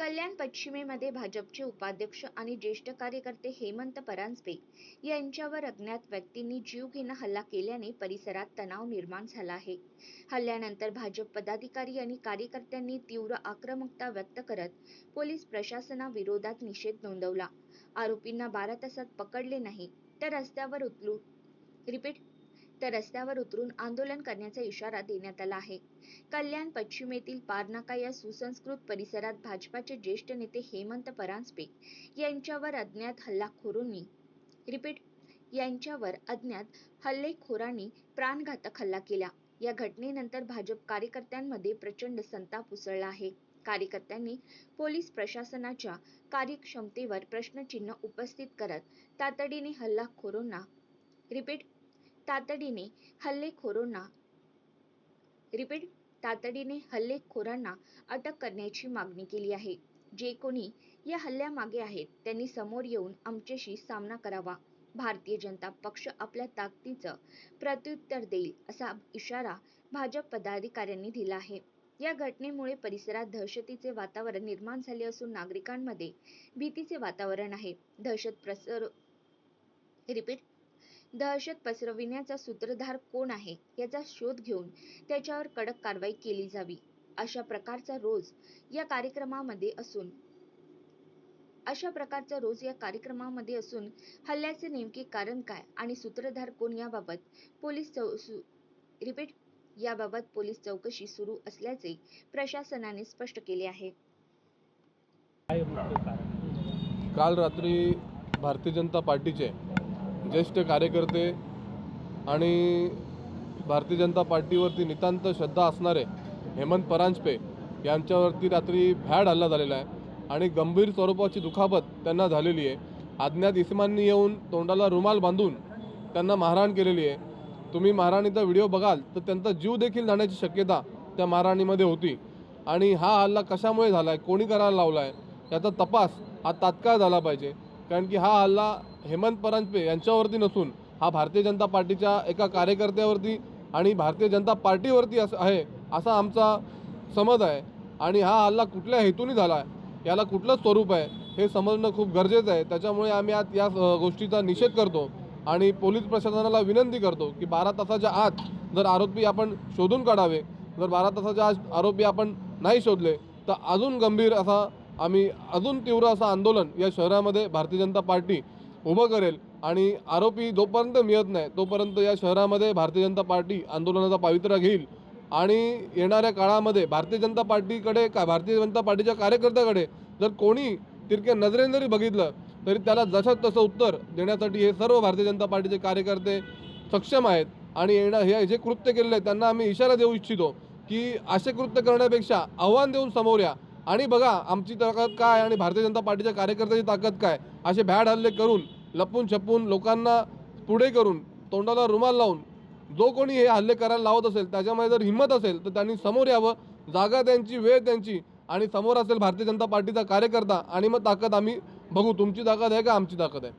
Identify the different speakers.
Speaker 1: कल्याण पश्चिमेमध्ये भाजपचे उपाध्यक्ष आणि ज्येष्ठ कार्यकर्ते हेमंत परांजपे यांच्यावर अज्ञात व्यक्तींनी जीवघेणा हल्ला केल्याने परिसरात तणाव निर्माण झाला आहे. हल्ल्यानंतर भाजप पदाधिकारी आणि कार्यकर्त्यांनी तीव्र आक्रमकता व्यक्त करत पोलीस प्रशासनाविरोधात निषेध नोंदवला. आरोपींना बारा तासात पकडले नाही तर रस्त्यावर उतरू रिपीट तर रस्त्यावर उतरून आंदोलन करण्याचा इशारा देण्यात आला आहे. कल्याण पश्चिमेतील पारनाका या सुसंस्कृत परिसरात भाजपाचे ज्येष्ठ नेते हेमंत परांजपे यांच्यावर अज्ञात हल्लाखोरांनी रिपीट यांच्यावर अज्ञात हल्लेखोरांनी प्राणघातक हल्ला केला. या घटनेनंतर भाजप कार्यकर्त्यांमध्ये प्रचंड संताप उसळला आहे. कार्यकर्त्यांनी पोलीस प्रशासनाच्या कार्यक्षमतेवर प्रश्नचिन्ह उपस्थित करत तातडीने हल्लाखोरांना रिपीट तातडीने हल्लेखोरांना रिपीट तातडीने हल्लेखोरांना अटक करण्याची मागणी केली आहे. जे कोणी या हल्ल्यामागे आहेत त्यांनी समोर येऊन आमच्याशी सामना करावा. भारतीय जनता पक्ष आपल्या ताकदीचं प्रत्युत्तर देईल असा इशारा भाजप पदाधिकाऱ्यांनी दिला आहे. या घटनेमुळे परिसरात दहशतीचे वातावरण निर्माण झाले असून नागरिकांमध्ये भीतीचे वातावरण आहे. दहशत प्रसर रिपीट दहशत पसरविण्याचा सूत्रधार कोण आहे याचा शोध घेऊन त्याच्यावर कडक कारवाई केली जावी अशा प्रकारचा रोज या कार्यक्रमामध्ये असून अशा प्रकारचा रोज या कार्यक्रमामध्ये असून हल्ल्याचे नेमके कारण काय आणि सूत्रधार कोण याबाबत पोलीस चौ सु- रिपीट याबाबत पोलीस चौकशी सुरू असल्याचे प्रशासनाने स्पष्ट केले आहे.
Speaker 2: काल रात्री भारतीय जनता पार्टीचे ज्येष्ठ कार्यकर्ते आणि भारतीय जनता पार्टीवरती नितांत श्रद्धा असणारे हेमंत परांजपे यांच्यावरती रात्री भ्याड हल्ला झालेला आहे आणि गंभीर स्वरूपाची दुखापत त्यांना झालेली आहे. अज्ञात इस्मांनी येऊन तोंडाला रुमाल बांधून त्यांना मारहाण केलेली आहे. तुम्ही महाराणीचा व्हिडिओ बघाल तर त्यांचा जीव देखील जाण्याची शक्यता त्या महाराणीमध्ये होती. आणि हा हल्ला कशामुळे झाला आहे कोणी करायला लावला आहे याचा तपास हा तात्काळ झाला पाहिजे. कारण की हा हल्ला हेमंत परांजपे यांच्यावरती नसून हा भारतीय जनता पार्टीच्या एका कार्यकर्त्यावरती आणि भारतीय जनता पार्टीवरती असं आहे असा आमचा समज आहे. आणि हा हल्ला कुठल्या हेतूने झाला आहे? याला कुठलं स्वरूप आहे? हे समजणं खूप गरजेचं आहे. त्याच्यामुळे आम्ही आज या गोष्टीचा निषेध करतो आणि पोलीस प्रशासनाला विनंती करतो की बारा तासाच्या आत जर आरोपी आपण शोधून काढावे जर बारा तासाच्या आत आरोपी आपण नाही शोधले तर अजून गंभीर असा आम्ही अजून तीव्र असं आंदोलन या शहरामध्ये भारतीय जनता पार्टी उभं करेल आणि आरोपी जोपर्यंत मिळत नाही तोपर्यंत या शहरामध्ये भारतीय जनता पार्टी आंदोलनाचा पावित्र्य घेईल. आणि येणाऱ्या काळामध्ये भारतीय जनता पार्टीकडे का भारतीय जनता पार्टीच्या कार्यकर्त्याकडे जर कोणी तिरक्या नजरेने जरी बघितलं तरी त्याला जसं तसं उत्तर देण्यासाठी हे सर्व भारतीय जनता पार्टीचे कार्यकर्ते सक्षम आहेत. आणि येणं हे जे कृत्य केलेलं आहे त्यांना आम्ही इशारा देऊ इच्छितो की असे कृत्य करण्यापेक्षा आव्हान देऊन समोर या. आणि बघा आमची ताकद काय आणि भारतीय जनता पार्टीच्या कार्यकर्त्याची ताकद काय? असे भॅड हल्ले करून लपून छपून लोकांना पुढे करून तोंडाला रुमाल लावून जो कोणी हे हल्ले करायला लावत असेल त्याच्यामध्ये जर हिंमत असेल तर त्यांनी समोर यावं जागा त्यांची वेळ त्यांची आणि समोर असेल भारतीय जनता पार्टीचा कार्यकर्ता आणि मग ताकद आम्ही बघू. तुमची ताकद आहे का आमची ताकद आहे?